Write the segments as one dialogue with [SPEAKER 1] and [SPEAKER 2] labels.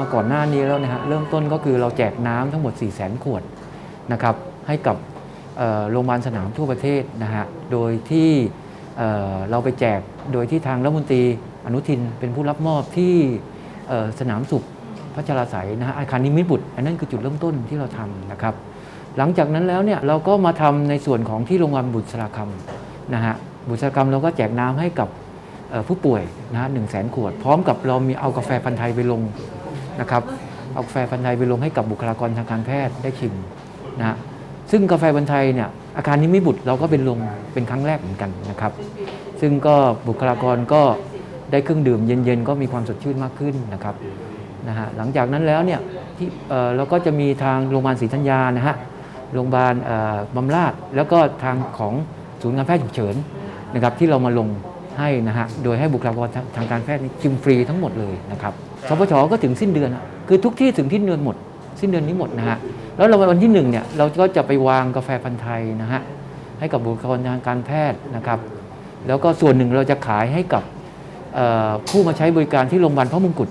[SPEAKER 1] มาก่อนหน้านี้แล้วนะฮะเริ่มต้นก็คือเราแจกน้ำทั้งหมด 4 0 0 0 0 0 ขวดนะครับให้กับโรงพยาบาลสนามทั่วประเทศนะฮะโดยที่เราไปแจกโดยที่ทางรัฐมนตรีอนุทินเป็นผู้รับมอบที่สนามสุขพัชราไสยนะฮะอาคารนิมิตรบุตร อันนั้นคือจุดเริ่มต้นที่เราทำนะครับ หลังจากนั้นแล้วเนี่ยเราก็มาทำในส่วนของที่โรงพยาบาลบุตราคำนะฮะบุตราคำเราก็แจกน้ำให้กับผู้ป่วยนะฮะหนึ่งแสนขวด พร้อมกับเรามีเอากาแฟพันธ์ไทยไปลง นะครับเอากาแฟพันธ์ไทยไปลงให้กับบุคลากรทางการแพทย์ได้ชิมนะซึ่งกาแฟพันธ์ไทยเนี่ยอาคารนิมิตรบุตรเราก็เป็นลงเป็นครั้งแรกเหมือนกันนะครับ ซึ่งก็บุคลากรก็ได้เครื่องดื่มเย็นๆ ก็มีความสดชื่นมากขึ้นนะครับนะฮะหลังจากนั้นแล้วเนี่ยที่เออเราก็จะมีทางโรงพยาบาลศรีธัญญานะฮะโรงพยาบาลบำราศแล้วก็ทางของศูนย์การแพทย์ฉุกเฉินนะครับที่เรามาลง ให้นะฮะ โดยให้บุคลากรทางทางการแพทย์นี่ชิมฟรีทั้งหมดเลยนะครับสปชก็ถึงสิ้นเดือนอะคือทุกที่ถึงที่เดือนหมด สิ้นเดือนนี้หมดนะฮะ แล้วเราวันที่หนึ่งเนี่ยเราก็จะไปวางกาแฟพันธ์ไทยนะฮะให้กับบุคลากรทางการแพทย์นะครับ แล้วก็ส่วนหนึ่งเราจะขายให้กับเอ่อผู้มาใช้บริการที่โรงพยาบาลพระมงกุฎ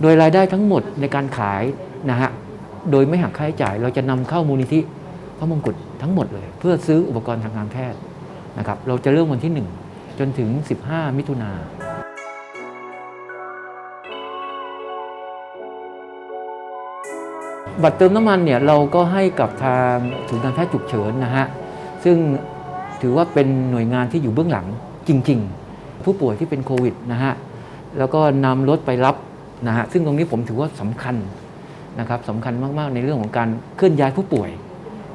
[SPEAKER 1] โดยรายได้ทั้งหมดในการขายนะฮะ โดยไม่หักค่าใช้จ่าย เราจะนำเข้ามูลนิธิพระมงกุฎทั้งหมดเลย เพื่อซื้ออุปกรณ์ทางการแพทย์นะครับ เราจะเริ่มวันที่ 1 จนถึง 15 มิถุนาบัตรเติมน้ำมันเนี่ยเราก็ให้กับทางศูนย์การแพทย์ฉุกเฉินนะฮะ ซึ่งถือว่าเป็นหน่วยงานที่อยู่เบื้องหลังจริง ๆ ผู้ป่วยที่เป็นโควิดนะฮะ แล้วก็นำรถไปรับนะฮะ ซึ่งตรงนี้ผมถือว่าสำคัญนะครับสำคัญมาก ๆ ในเรื่องของการเคลื่อนย้ายผู้ป่วย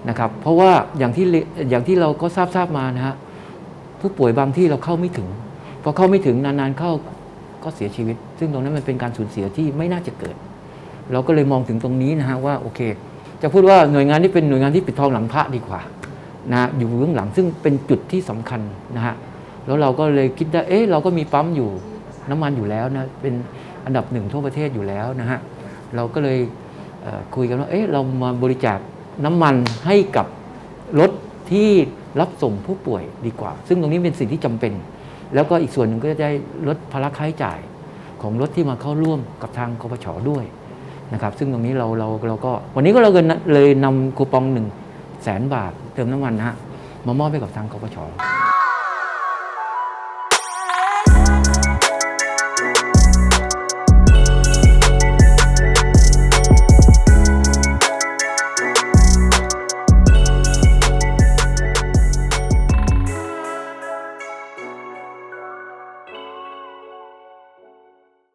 [SPEAKER 1] นะครับ เพราะว่าอย่างที่อย่างที่เราก็ทราบทราบมานะฮะ ผู้ป่วยบางที่เราเข้าไม่ถึงพอเข้าไม่ถึงนานๆเข้าก็เสียชีวิต ซึ่งตรงนั้นมันเป็นการสูญเสียที่ไม่น่าจะเกิด เราก็เลยมองถึงตรงนี้นะฮะว่าโอเค จะพูดว่าหน่วยงานที่เป็นหน่วยงานที่ปิดทองหลังพระดีกว่านะอยู่เบื้องหลังซึ่งเป็นจุดที่สำคัญนะฮะแล้วเราก็เลยคิดได้เอ๊ะเราก็มีปั๊มอยู่น้ำมันอยู่แล้วนะเป็นอันดับหนึ่งทั่วประเทศอยู่แล้วนะฮะเราก็เลยคุยกันว่าเอ๊ะเรามาบริจาคน้ำมันให้กับรถที่ รับส่งผู้ป่วยดีกว่า ซึ่งตรงนี้เป็นสิ่งที่จำเป็น แล้วก็อีกส่วนหนึ่งก็จะได้ลดภาระค่าใช้จ่ายของรถที่มาเข้าร่วมกับทางกปชด้วยนะครับ ซึ่งตรงนี้เราเราเราก็ วันนี้ก็เราเลยนำคูปองหนึ่งแสนบาทเติมน้ำมันนะฮะมามอบให้กับทางกปช